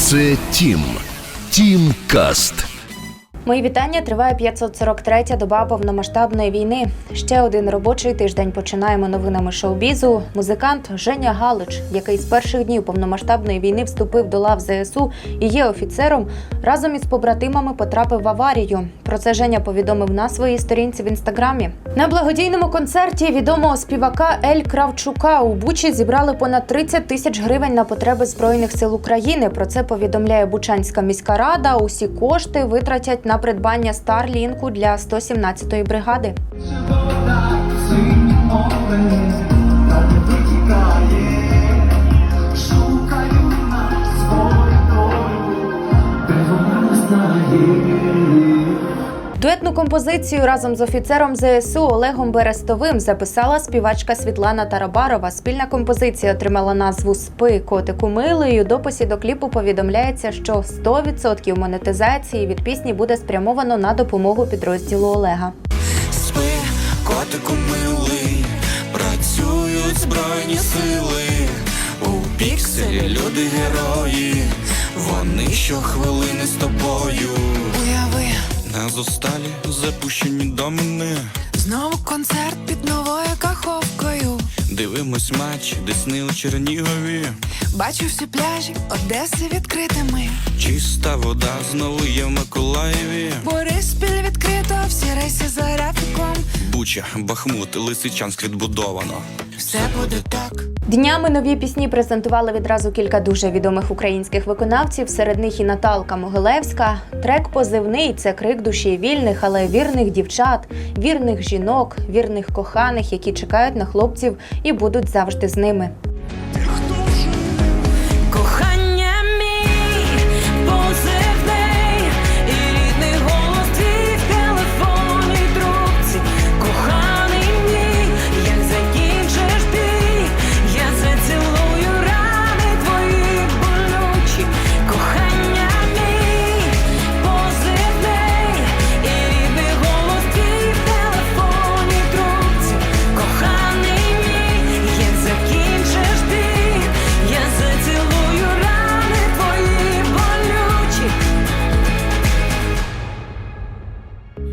Це Тім. Тім Каст. Мої вітання. Триває 543-я доба повномасштабної війни. Ще один робочий тиждень починаємо новинами шоу-бізу. Музикант Женя Галич, який з перших днів повномасштабної війни вступив до лав ЗСУ і є офіцером, разом із побратимами потрапив в аварію. Про це Женя повідомив на своїй сторінці в інстаграмі. На благодійному концерті відомого співака Ель Кравчука у Бучі зібрали понад 30 тисяч гривень на потреби збройних сил України. Про це повідомляє Бучанська міська рада. Усі кошти витратять на придбання Старлінку для 117-ї бригади. Дуетну композицію разом з офіцером ЗСУ Олегом Берестовим записала співачка Світлана Тарабарова. Спільна композиція отримала назву Спи котику милою. У дописі до кліпу повідомляється, що 100% монетизації від пісні буде спрямовано на допомогу підрозділу Олега. Спи, котику милий, працюють збройні сили. У пікселі люди герої, вони щохвилини з тобою. Уяви, зосталі запущені до мене. Знову концерт під новою каховкою. Дивимось матч, Десни у Чернігові. Бачу всі пляжі Одеси відкритими. Чиста вода знову є в Миколаєві. Бориспіль відкрито, всі рейси за графіком. Буча, Бахмут, Лисичанськ відбудовано. Все буде так. Днями нові пісні презентували відразу кілька дуже відомих українських виконавців. Серед них і Наталка Могилевська. Трек позивний це крик душі вільних, але вірних дівчат, вірних жінок, вірних коханих, які чекають на хлопців і будуть завжди з ними.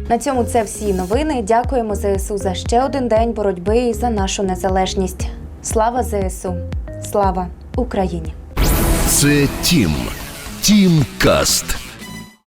На цьому це всі новини. Дякуємо ЗСУ за ще один день боротьби і за нашу незалежність. Слава ЗСУ! Слава Україні! Це Тім. Тім Каст.